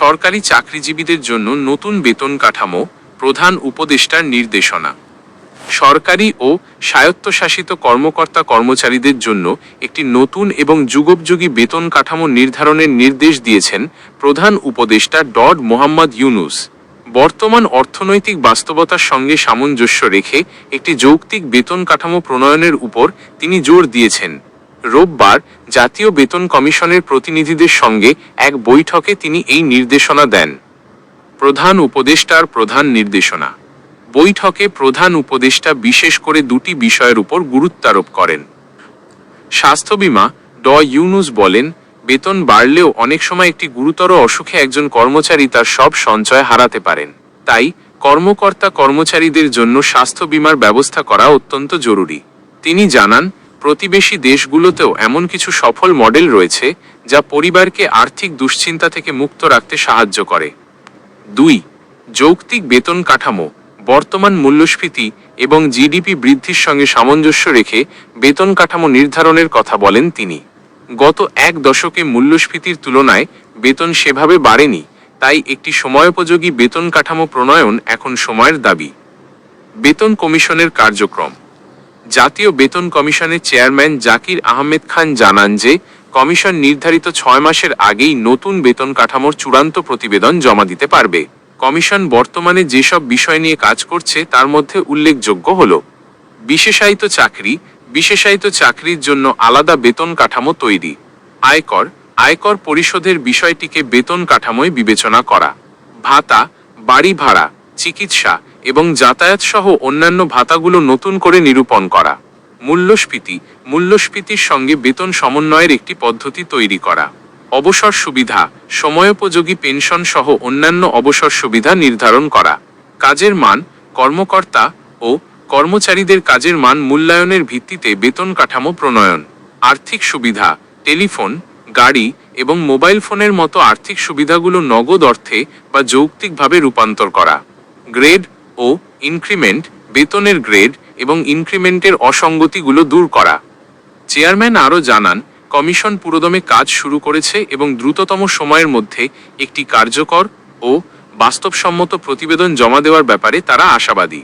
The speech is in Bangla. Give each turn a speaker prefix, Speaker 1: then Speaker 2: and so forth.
Speaker 1: সরকারি চাকরিজীবীদের জন্য নতুন বেতন কাঠামো প্রধান উপদেষ্টার নির্দেশনা। সরকারি ও স্বায়ত্তশাসিত কর্মকর্তা কর্মচারীদের জন্য একটি নতুন এবং যুগোপযোগী বেতন কাঠামো নির্ধারণের নির্দেশ দিয়েছেন প্রধান উপদেষ্টা ডড মোহাম্মদ ইউনুস। বর্তমান অর্থনৈতিক বাস্তবতার সঙ্গে সামঞ্জস্য রেখে একটি যৌক্তিক বেতন কাঠামো প্রণয়নের উপর তিনি জোর দিয়েছেন। রোববার জাতীয় বেতন কমিশনের প্রতিনিধিদের সঙ্গে এক বৈঠকে তিনি এই নির্দেশনা দেন। প্রধান উপদেষ্টার প্রধান নির্দেশনা। বৈঠকে প্রধান উপদেষ্টা বিশেষ করে দুটি বিষয়ের উপর গুরুত্বারোপ করেন। স্বাস্থ্য বীমা ড. ইউনুস বলেন, বেতন বাড়লেও অনেক সময় একটি গুরুতর অসুখে একজন কর্মচারী তার সব সঞ্চয় হারাতে পারেন। তাই কর্মকর্তা কর্মচারীদের জন্য স্বাস্থ্য বীমার ব্যবস্থা করা অত্যন্ত জরুরি। তিনি জানান প্রতিবেশী দেশগুলোতেও এমন কিছু সফল মডেল রয়েছে যা পরিবারকে আর্থিক দুশ্চিন্তা থেকে মুক্ত রাখতে সাহায্য করে। দুই, যৌক্তিক বেতন কাঠামো, বর্তমান মূল্যস্ফীতি এবং জিডিপি বৃদ্ধির সঙ্গে সামঞ্জস্য রেখে বেতন কাঠামো নির্ধারণের কথা বলেন তিনি। গত এক দশকে মূল্যস্ফীতির তুলনায় বেতন সেভাবে বাড়েনি, তাই একটি সময়োপযোগী বেতন কাঠামো প্রণয়ন এখন সময়ের দাবি। বেতন কমিশনের কার্যক্রম জাতীয় বেতন কমিশনের চেয়ারম্যান জাকির আহমেদ খান জানান যে, কমিশন নির্ধারিত ছয় মাসের আগেই নতুন বেতন কাঠামোর চূড়ান্ত প্রতিবেদন জমা দিতে পারবে। কমিশন বর্তমানে যেসব বিষয় নিয়ে কাজ করছে, তার মধ্যে উল্লেখযোগ্য হল বিশেষায়িত চাকরি, বিশেষায়িত চাকরির জন্য আলাদা বেতন কাঠামো তৈরি, আয়কর আয়কর পরিশোধের বিষয়টিকে বেতন কাঠামোয় বিবেচনা করা, ভাতা, বাড়ি ভাড়া, চিকিৎসা এবং যাতায়াত সহ অন্যান্য ভাতাগুলো নতুন করে নিরূপণ করা। মূল্যস্ফীতি, মূল্যস্ফীতির সঙ্গে বেতন সমন্বয়ের একটি পদ্ধতি তৈরি করা। অবসর সুবিধা, সময়োপযোগী পেনশন সহ অন্যান্য অবসর সুবিধা নির্ধারণ করা। কাজের মান, কর্মকর্তা ও কর্মচারীদের কাজের মান মূল্যায়নের ভিত্তিতে বেতন কাঠামো প্রণয়ন। আর্থিক সুবিধা, টেলিফোন, গাড়ি এবং মোবাইল ফোনের মতো আর্থিক সুবিধাগুলো নগদ অর্থে বা যৌক্তিকভাবে রূপান্তর করা। গ্রেড ও ইনক্রিমেন্ট বেতনের গ্রেড এবং ইনক্রিমেন্টের অসঙ্গতিগুলো দূর করা। চেয়ারম্যান আরও জানান, কমিশন পুরোদমে কাজ শুরু করেছে এবং দ্রুততম সময়ের মধ্যে একটি কার্যকর ও বাস্তবসম্মত প্রতিবেদন জমা দেওয়ার ব্যাপারে তারা আশাবাদী।